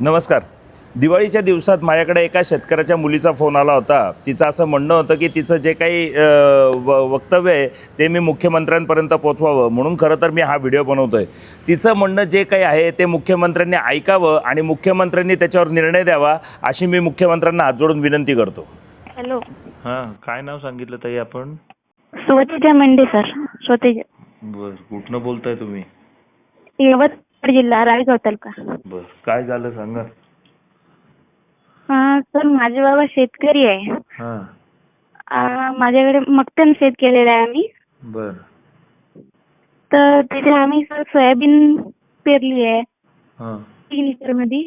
नमस्कार. दिवाळीच्या दिवसात माझ्याकडे एका शेतकऱ्याच्या मुलीचा फोन आला होता. तिचं असं म्हणणं होतं की तिचं जे काही वक्तव्य आहे ते मी मुख्यमंत्र्यांपर्यंत पोचवावं. म्हणून खरं तर मी हा व्हिडिओ बनवतोय. तिचं म्हणणं जे काही आहे ते मुख्यमंत्र्यांनी ऐकावं आणि मुख्यमंत्र्यांनी त्याच्यावर निर्णय द्यावा अशी मी मुख्यमंत्र्यांना हात जोडून विनंती करतो. हॅलो. हा काय नाव सांगितलं ताई आपण? स्वतेजा मेंढे सर. स्वतेजा. बर कुठनं बोलताय तुम्ही? यवतमाळ जिल्हा रायगाव तालुका बर काय झालं सांगा हा सर माझे बाबा शेतकरी आहे. हा. माझ्याकडे मक्तन शेत केलेलं आहे आम्ही. बर. तर तिथे आम्ही सर सोयाबीन पेरली आहे. हा. तीन एकरमध्ये.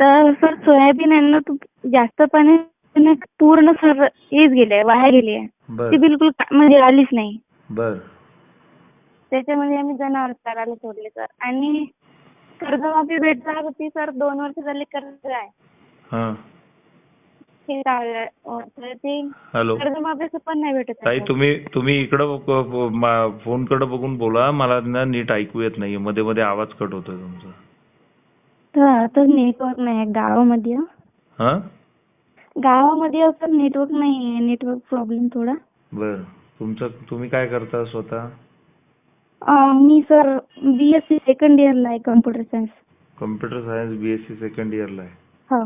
तर सर सोयाबीन आहे ना तू जास्त पाण्याने पूर्ण सर हेच गेले वाया गेली आहे. बर. ती बिलकुल का- म्हणजे आलीच नाही. बर. त्याच्यामध्ये आम्ही जनावर चारायला सोडले सर. आणि कर्जमाफी भेटणार होती सर दोन वर्ष झाले कर्ज आहे. हा. हे राहिलं. अं, तर ते हॅलो. कर्जमाफीचं पण नाही भेटत आहे ताई सर. तुम्ही तुम्ही इकडं फोनकडे बघून बोला. मला ना नीट ऐकू येत नाहीये. मध्ये मध्ये आवाज कट होतोय तुमचा. तर आता नेटवर्क नाही आहे गावामध्ये. हं. हा गावामध्ये असं नेटवर्क नाही आहे नेटवर्क प्रॉब्लेम थोडा. बर. तुमचं तुम्ही काय करता स्वतः? अं, मी sir B S C second इयरला आहे computer science computer science BSc second इयरला आहे. हो.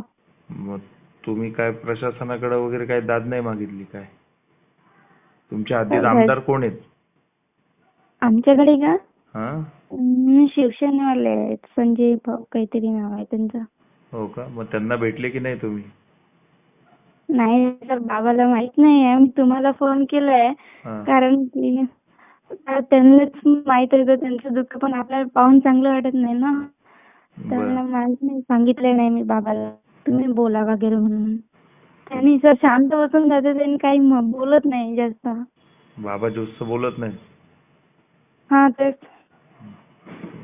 मग तुम्ही काय प्रशासनाकडे वगैरे काय दाद नाही मागितली काय? तुमच्या आधीच. आमदार कोण आहेत? आमच्याकडे का? हा? अं, शिवसेनेवाले आहेत. संजय भाऊ काहीतरी नाव आहे त्यांचं. हो का? मग त्यांना भेटले की नाही तुम्ही? नाही सर बाबाला माहीत नाही आहे मी तुम्हाला फोन केलाय. हा. कारण की त्यांनाच माहीत आहे तर त्यांचं दुःख पण आपल्याला पाहून चांगलं वाटत नाही ना. त्यांना. माहीत नाही सांगितलं नाही मी बाबाला. तुम्ही बोला वगैरे म्हणून. त्यांनी सर शांत बसून जाते त्यांनी काही बोलत नाही जास्त. बाबा जास्त बोलत नाही. हा तेच.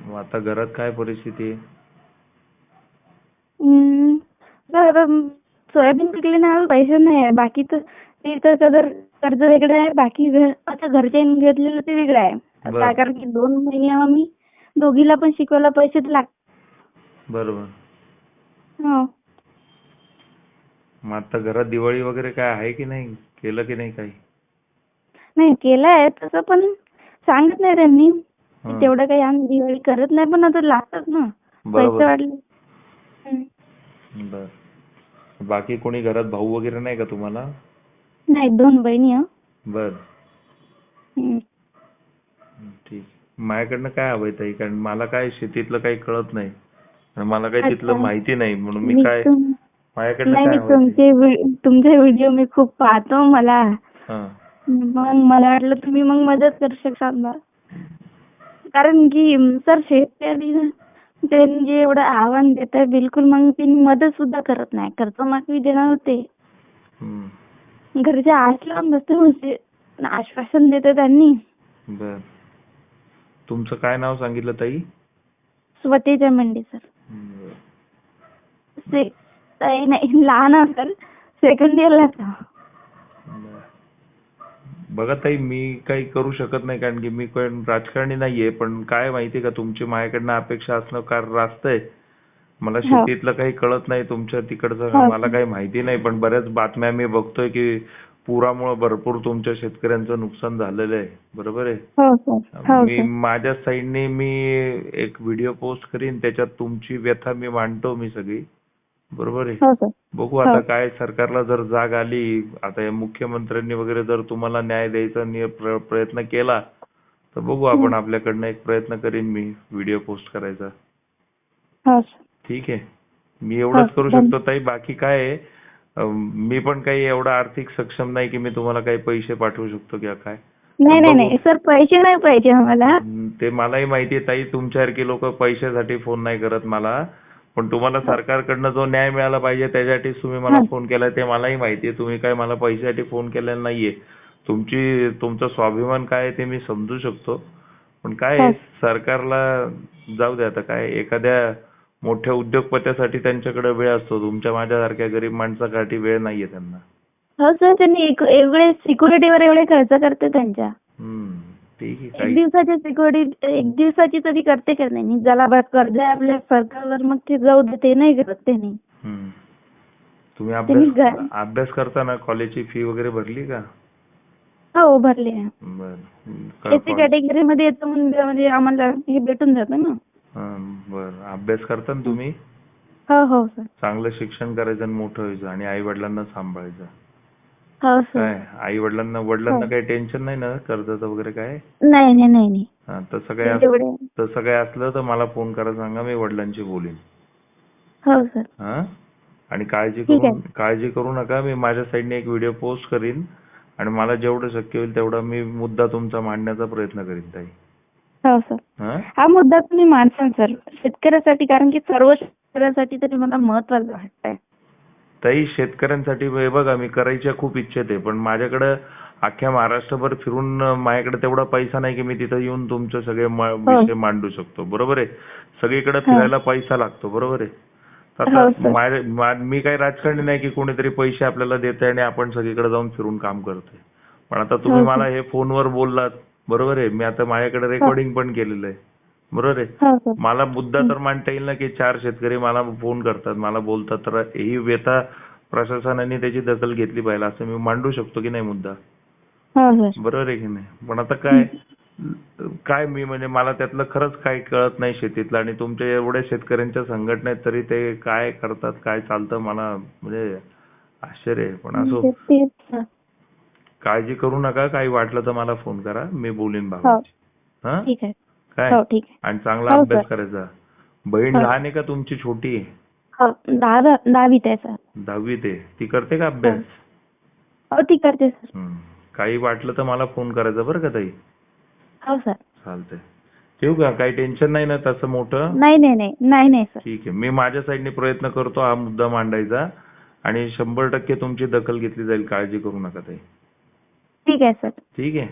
मग आता घरात काय परिस्थिती आहे? हम्म. सोयाबीन पिकले ना पैसे नाही आहे. बाकी तर ते तर सदर कर्ज वेगळं आहे बाकी आता घरच्या घेतलेलं ते वेगळं आहे. बरं. कारण की दोन महिने आम्ही दोघीला पण शिकवायला पैसे तर लाग बरोबर. हो. मग आता घरात दिवाळी वगैरे काय आहे की नाही? केलं की नाही काही? नाही केलंय तसं पण सांगत नाही त्यांनी हा. तेवढं काही आम्ही दिवाळी करत नाही पण आता लागतात ना. पैसे बरोबर. वाढले. हम्म. बर. बाकी कोणी घरात भाऊ वगैरे नाही का तुम्हाला? नाही दोन बहिणी हं. बर हम्म. ठीक माझ्याकडनं काय हवंय ताई कारण मला काय शेतीतलं काही कळत नाही आणि मला काही अच्छा. तिथलं माहिती नाही म्हणून मी मी काय तुम- माझ्याकडनं नाही काय मी हवंय ताई? तुमचे व्हि- तुमचे व्हिडिओ मी खूप पाहतो मला हा मग मला वाटलं तुम्ही मग मदत करू शकाल बा कारण की सर शेतकरी त्यांनी जे एवढं आव्हान देत आहे बिलकुल मग त्यांनी मदत सुद्धा करत नाही कर्जमाफी देणार होते हम्म. घरचे आश लावून बसते म्हणजे आश्वासन देते त्यांनी. बर. तुमचं काय नाव सांगितलं ताई? स्वतेजा मंडे सर. बर. से ताई नाही लहान सर सेकंड इयरला बर. बघा ताई मी काही करू शकत नाही कारण की मी कोण राजकारणी नाहीये पण काय माहितीये का तुमची माझ्याकडनं अपेक्षा असणं कार रास्त आहे. मला हो. शेतीतलं काही कळत नाही तुमच्या तिकडचं हो. मला काही माहिती नाही पण बऱ्याच बातम्या मी बघतोय की पुरामुळे भरपूर तुमच्या शेतकऱ्यांचं नुकसान झालेलं आहे. बरोबर आहे? हो मी माझ्या साईडने मी एक व्हिडिओ पोस्ट करीन त्याच्यात तुमची व्यथा मी मांडतो मी सगळी. बरोबर आहे? हो बघू आता. काय सरकारला जर जाग आली आता या मुख्यमंत्र्यांनी वगैरे जर तुम्हाला न्याय द्यायचा प्रयत्न केला तर बघू आपण आपल्याकडनं एक प्रयत्न करीन मी व्हिडिओ पोस्ट करायचा. हो. ठीक आहे. मी एवढंच करू शकतो. ताई बाकी काय आहे? मी पण काही एवढा आर्थिक सक्षम नाही की मी तुम्हाला काही पैसे पाठवू शकतो किंवा काय? नाही नाही. नाही. सर पैसे नाही पाहिजे आम्हाला. ते मलाही माहिती आहे ताई. तुमच्यासारखी लोक पैशासाठी फोन नाही करत मला. पण तुम्हाला सरकारकडनं जो न्याय मिळाला पाहिजे त्यासाठी तुम्ही मला. फोन केलाय. ते मलाही माहिती आहे. तुम्ही काय मला पैशासाठी फोन केलेला नाहीये. तुमची तुमचा स्वाभिमान काय आहे ते मी समजू शकतो. पण काय. सरकारला जाऊ दे आता. काय एखाद्या मोठ्या उद्योगपत्यासाठी त्यांच्याकडे वेळ असतो. तुमच्या माझ्यासारख्या गरीब माणसासाठी वेळ नाहीये त्यांना. हो सर त्यांनी एक- एवढे सिक्युरिटीवर एवढे खर्च करते त्यांच्या. हम्म ठीक आहे एक काही दिवसाची सिक्युरिटी एक दिवसाची तरी करते का नाही? ज्याला बा कर्ज आहे आपल्या सरकारवर मग ते जाऊ दे ते नाही करत ते नाही हम्म. तुम्ही तुम्ही अभ्यास घ- अभ्यास करताना कॉलेजची फी वगैरे भरली का? हो भरले आहे. बर. एसी कॅटेगरी मध्ये येतो म्हणजे म्हणजे आम्हाला हे भेटून जातं ना. बर. अभ्यास करता ना तुम्ही? हो हो सर. चांगलं शिक्षण करायचं आणि मोठं व्हायचं आणि आई वडिलांना सांभाळायचं. हो सर. काय? आई वडिलांना वडिलांना हो. काही टेन्शन नाही ना? कर्जाचं वगैरे काय? नाही नाही नाही नाही. हा, तसं काय अस- तेवढे तसं काय असलं तर मला फोन करा सांगा मी वडिलांशी बोलीन. हो सर. हा? आणि काळजी ठीक करू आहे. काळजी करू नका. मी माझ्या साईडने एक व्हिडिओ पोस्ट करीन आणि मला जेवढं शक्य होईल तेवढा मी मुद्दा तुमचा मांडण्याचा प्रयत्न करीन ताई. हो सर. हा? हा मुद्दा तुम्ही मांडसान सर. शेतकऱ्यासाठी कारण की सर्व शेतकऱ्यासाठी तरी मला महत्वाचं वाटतंय. ताई शेतकऱ्यांसाठी हे बघा मी करायच्या खूप इच्छित आहे पण माझ्याकडे अख्ख्या महाराष्ट्रभर फिरून माझ्याकडे तेवढा पैसा नाही की मी तिथं येऊन तुमचे सगळे म- विषय मांडू शकतो. बरोबर आहे? सगळीकडे फिरायला पैसा लागतो बरोबर आहे? हो, आता. माझ्या- मा- काही राजकारणी नाही की कोणीतरी पैसे आपल्याला देते आणि आपण सगळीकडे जाऊन फिरून काम करतोय. पण आता तुम्ही हो. मला हे फोनवर बोललात बरोबर आहे. मी आता माझ्याकडे रेकॉर्डिंग पण केलेलं आहे. बरोबर आहे? मला मुद्दा तर मांडता येईल ना की चार शेतकरी मला फोन करतात मला बोलतात. तर ही व्यथा प्रशासनाने त्याची दखल घेतली पाहिजे असं मी मांडू शकतो की नाही मुद्दा? बरोबर आहे की नाही? पण आता काय? काय मी म्हणजे मला त्यातलं खरंच काही कळत नाही शेतीतलं आणि तुमच्या एवढ्या शेतकऱ्यांच्या संघटनेत तरी ते काय करतात काय चालतं मला म्हणजे आश्चर्य आहे. पण असो. काळजी करू नका काही वाटलं तर मला फोन करा मी बोलीन बाबा. हा. ठीक आहे. काय? हो आणि चांगला हो, अभ्यास. करायचा. बहीण. लहान आहे का तुमची छोटी आहे? हो दहावीत आहे सर. दहावीत आहे. ती करते का अभ्यास? हो ती करते. काही वाटलं तर मला फोन करायचा बरं का ताई? हो सर. चालतंय. ठेवू का? काही टेन्शन नाही ना तसं मोठं? नाही नाही नाही. नाही नाही सर. ठीक आहे. मी माझ्या साईडने प्रयत्न करतो हा मुद्दा मांडायचा. आणि शंभर टक्के तुमची दखल घेतली जाईल. काळजी करू नका ताई. ठीक आहे सर. ठीक आहे.